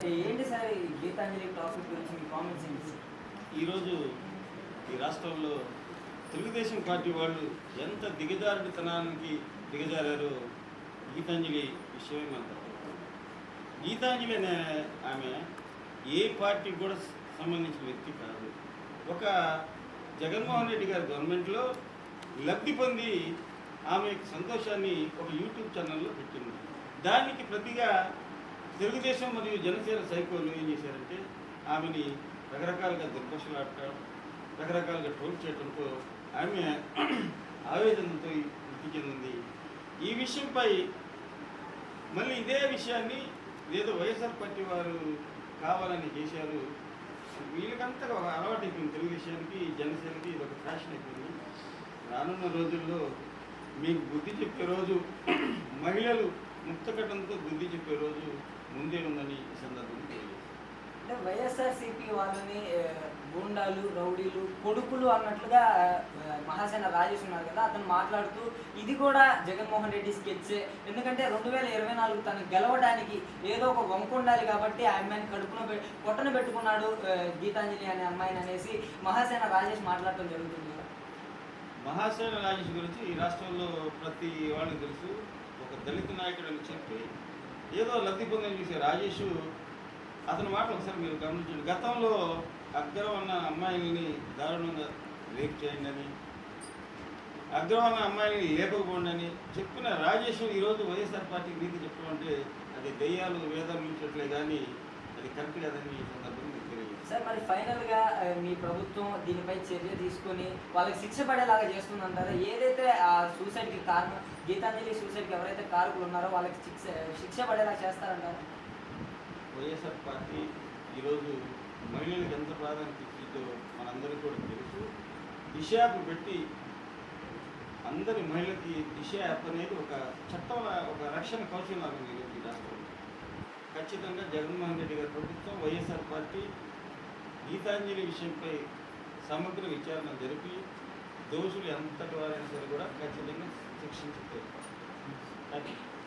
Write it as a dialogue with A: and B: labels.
A: ఏంటి సార్ ఈ గీతాంజలి టాపిక్ గురించి మీ కామెంట్స్ ఏంటి
B: ఈరోజు ఈ రాష్ట్రంలో తెలుగుదేశం పార్టీ వాళ్ళు ఎంత దిగజారుడితనానికి దిగజారారో గీతాంజలి విషయమే మనకు గీతాంజలి అనే ఆమె ఏ పార్టీకి కూడా సంబంధించిన వ్యక్తి కాదు. ఒక జగన్మోహన్ రెడ్డి గారి గవర్నమెంట్లో లబ్ధి పొంది ఆమె సంతోషాన్ని ఒక యూట్యూబ్ ఛానల్లో పెట్టింది. దానికి ప్రతిగా తెలుగుదేశం మరియు జనసేన సైకోలు ఏం చేశారంటే ఆమెని రకరకాలుగా దుర్భషలాడటం రకరకాలుగా ట్రోల్ చేయడంతో ఆమె ఆవేదనతో వృద్ధి చెందింది ఈ విషయంపై మళ్ళీ ఇదే విషయాన్ని ఏదో వైఎస్ఆర్ పార్టీ వారు కావాలని చేశారు. వీళ్ళకంతా ఒక అలవాటు అయిపోయింది తెలుగుదేశానికి జనసేనకి ఇది ఒక ఫ్యాషన్ అయిపోయింది. రానున్న రోజుల్లో మీకు బుద్ధి చెప్పే రోజు మహిళలు ముక్తకటంతో బుద్ధి చెప్పే రోజు ముందే ఉందని ఈ సందర్భంగా
A: అంటే వైఎస్ఆర్సీపీ వాళ్ళని గూండాలు రౌడీలు కొడుకులు అన్నట్లుగా మహాసేన రాజేష్ ఉన్నారు కదా అతను మాట్లాడుతూ ఇది కూడా జగన్మోహన్ రెడ్డి స్కెచ్ ఎందుకంటే రెండు వేల ఇరవై నాలుగు తను గెలవడానికి ఏదో ఒక వంక ఉండాలి కాబట్టి ఆ అమ్మాయిని కడుపున పె- పొట్టన పెట్టుకున్నాడు గీతాంజలి అనే అమ్మాయిని అనేసి మహాసేన రాజేష్ మాట్లాడటం జరుగుతుంది కదా.
B: మహాసేన రాజేష్ గురించి ఈ రాష్ట్రంలో ప్రతి వాళ్ళకి తెలుసు. ఒక దళిత నాయకుడు అని చెప్పి ఏదో లబ్ధి పొందని చూసే రాజేష్ అతని మాట ఒకసారి మీరు గమనించండి. గతంలో అగ్రం అన్న అమ్మాయిని దారుణంగా రేప్ చేయండి అని అగ్రం అన్న అమ్మాయిని లేపకపోండి అని చెప్పిన రాజేష్ ఈరోజు వైఎస్ఆర్ పార్టీకి నీతి చెప్పడం అంటే అది దెయ్యాలు వేదం ఇచ్చినట్లే కానీ అది కరెక్ట్ కాదని ఈ సందర్భంగా మీకు తెలియజేస్తాను
A: సార్ మరి ఫైనల్గా ఆ, మీ ప్రభుత్వం దీనిపై చర్య తీసుకొని వాళ్ళకి శిక్ష పడేలాగా చేస్తుందంటారా? ఏదైతే ఆ సూసైడ్కి కారణం గీతాంజలి సూసైడ్కి ఎవరైతే కారకులు ఉన్నారో వాళ్ళకి శిక్ష శిక్ష పడేలా చేస్తారంటారా?
B: వైఎస్ఆర్ పార్టీ ఈరోజు మహిళలకు ఎంత ప్రాధాన్యత ఇచ్చిందో మనందరికీ కూడా తెలుసు. దిశ యాప్ పెట్టి అందరి మహిళకి దిశ యాప్ అనేది ఒక చట్టం ఒక రక్షణ కౌశలం లాగా ఈరోజు ఈ రాష్ట్రంలో ఖచ్చితంగా జగన్మోహన్ రెడ్డి గారి ప్రభుత్వం వైఎస్ఆర్ పార్టీ గీతాంజలి విషయంపై సమగ్ర విచారణ జరిపి దోషులు ఎంతటి వారైనా సరే కూడా ఖచ్చితంగా శిక్షించుతారు థ్యాంక్ యూ